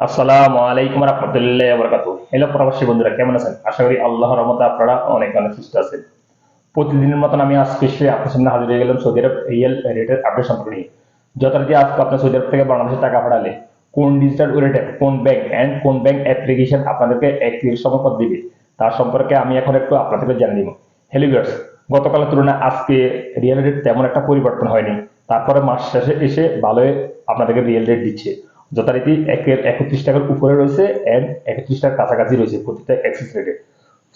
আসসালামু আলাইকুম রহমতুল্লাহ বরকাতু হ্যালো প্রবাসী বন্ধুরা, কেমন আছেন? আশা করি আল্লাহর রহমতে আপনারা অনেক অনেক সুস্থ আছেন। প্রতিদিনের মতন আমি আজকে এসে আপনার সামনে হাজির হয়ে গেলাম সৌদি আরব রিয়েল রেটের আপডেট সম্পর্কে নিয়ে। যথারীতি আজকে আপনার সৌদি আরব থেকে বাংলাদেশে টাকা পাঠালে কোন ডিজিটাল ওয়ালেটে কোন ব্যাংক অ্যান্ড কোন ব্যাংক অ্যাপ্লিকেশন আপনাদেরকে সময় পর দিবে, তার সম্পর্কে আমি এখন একটু আপনাদেরকে জানিয়ে দিব। হ্যালো ভিউয়ার্স গতকালের তুলনায় আজকে রিয়েল রেট তেমন একটা পরিবর্তন হয়নি। তারপরে মাস শেষে এসে ভালোই আপনাদেরকে রিয়েল রেট দিচ্ছে। যথারীতি একের একত্রিশ টাকার উপরে রয়েছে অ্যান্ড একত্রিশ টাকার কাছাকাছি রয়েছে প্রতিটা অ্যাক্সিস রেটে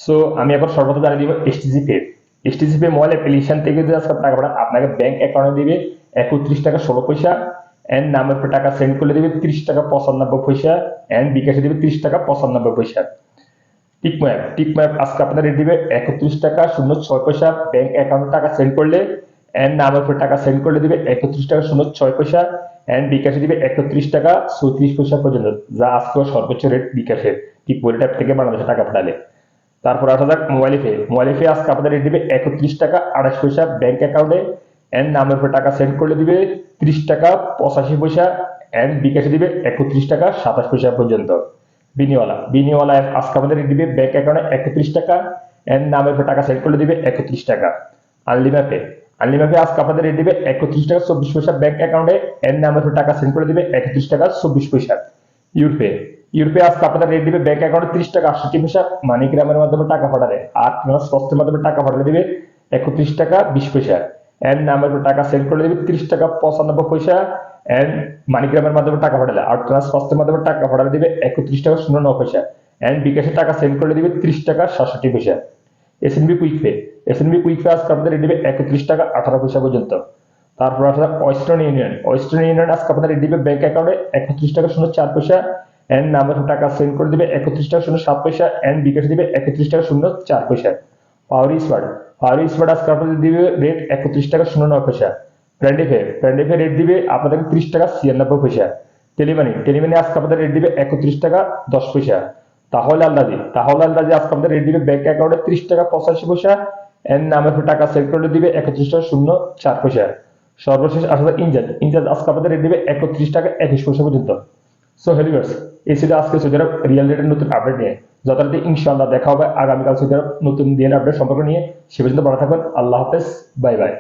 সো আমি এখন সর্বপ্রথম জানিয়ে দিব STG pay STG pay mobile application থেকে যদি আজকে টাকা পাঠান আপনাকে ব্যাংক অ্যাকাউন্টে দিবে একত্রিশ টাকা ষোলো পয়সা অ্যান্ড নামের উপর টাকা সেন্ড করলে দিবে ত্রিশ টাকা পঁচানব্বই পয়সা অ্যান্ড বিকাশে দিবে ত্রিশ টাকা পঁচানব্বই পয়সা। টিক ম্যাপ টিক ম্যাপ আজকে আপনাদের রেট দিবে একত্রিশ টাকা শূন্য ছয় পয়সা ব্যাংক অ্যাকাউন্টে টাকা সেন্ড করলে অ্যান্ড নামের উপর টাকা সেন্ড করলে দিবে একত্রিশ টাকা শূন্য ছয় পয়সা অ্যান্ড বিকাশে দিবে একত্রিশ টাকা চৌত্রিশ পয়সা পর্যন্ত, যা আজকে সর্বোচ্চ রেট বিকাশের। টিক ওয়ালেট অ্যাপ থেকে বাংলাদেশে টাকা পাঠালে। তারপর আসা যাক মোবাইল পে মোবাইল পে আজকে আপনাদের রেট দিবে একত্রিশ টাকা আঠাশ পয়সা ব্যাংক অ্যাকাউন্টে অ্যান্ড নামের উপর টাকা সেন্ড করলে দিবে ত্রিশ টাকা পঁচাশি পয়সা। অ্যান্ড বিকাশে দিবে একত্রিশ টাকা সাতাশ পয়সা পর্যন্ত। বিনিওয়ালা বিনিওয়ালা অ্যাপ আজকে আমাদের দিবে ব্যাংক অ্যাকাউন্টে একত্রিশ টাকা। অ্যান্ড নামের উপর টাকা সেন্ড করলে দিবে একত্রিশ টাকা। আনলিম্যাপে আনলিম্যাপে আজকে আপনাদের রেট দিবে একত্রিশ টাকা চব্বিশ পয়সা ব্যাংক অ্যাকাউন্টে নামের উপর টাকা সেন্ড করে দিবে একত্রিশ টাকা চব্বিশ পয়সা। ইউরপে ইউরপে আজকে আপনাদের রেট দিবে ব্যাংক অ্যাকাউন্টে ত্রিশ টাকা আটষট্টি পয়সা মানিগ্রামের মাধ্যমে টাকা পাঠালে আর স্বস্থের মাধ্যমে টাকা পাঠালে দিবে একত্রিশ টাকা বিশ পয়সা। এন্ড নামের টাকা সেন্ড করে দিবে ত্রিশ টাকা পঁচানব্বই পয়সা। এন্ড মানিগ্রামের মাধ্যমে টাকা পাঠালে। আর ট্রান্সফার্সের মাধ্যমে টাকা পাঠালে দিবে একত্রিশ টাকা শূন্য নয় পয়সা। এন্ড বিকাশে টাকা সেন্ড করে দিবে ত্রিশ টাকা সাতষট্টি পয়সা। SNB quick pay SNB quick pay আজকে আপনাদের দিবে একত্রিশ টাকা আঠারো পয়সা পর্যন্ত। তারপর আসলে ওয়েস্টার্ন ইউনিয়ন ওয়েস্টার্ন ইউনিয়ন আজকে আপনাদের দিবে ব্যাংক অ্যাকাউন্টে একত্রিশ টাকা শূন্য চার পয়সা এন্ড নাম্বার টাকা সেন্ড করে দিবে একত্রিশ টাকা শূন্য সাত পয়সা এন্ড বিকাশ দিবে একত্রিশ টাকা শূন্য চার পয়সা। পাওয়ার স্মার্ট পাওয়ার স্মার্ট আজকে আপনাদের দিবে রেট একত্রিশ টাকা শূন্য নয় পয়সা। ফ্রেন্ডিফে ফ্রেন্ডিফে রেট দিবে আপনাদের ত্রিশ টাকা ছিয়ানব্বই পয়সা। টেলিমানি টেলিমানি আজকে আপনাদের রেট দিবে একত্রিশ টাকা দশ পয়সা। তাহলে আন্দাজি তাহলে আন্দাজি আজকে আমাদের দিবে ব্যাংক অ্যাকাউন্টে ত্রিশ টাকা পঁচাশি পয়সা, এর নামে টাকা সেট করে দিবে, একত্রিশ টাকা শূন্য চার পয়সা। সর্বশেষ আসলে ইনজাজ ইনজাজ আজকে আপনাদের রেট দিবে একত্রিশ টাকা একুশ পয়সা পর্যন্ত। সো হেলিভার্স এই ছিল আজকে সৌদি আরব রিয়েল রেটের নতুন আপডেট নিয়ে। যথারীতি ইনশাআল্লাহ দেখা হবে। আগামীকাল সৌদি আরব নতুন রিয়েল আপডেট সম্পর্ক নিয়ে। সে পর্যন্ত ভালো থাকবেন আল্লাহ হাফেজ। Bye bye.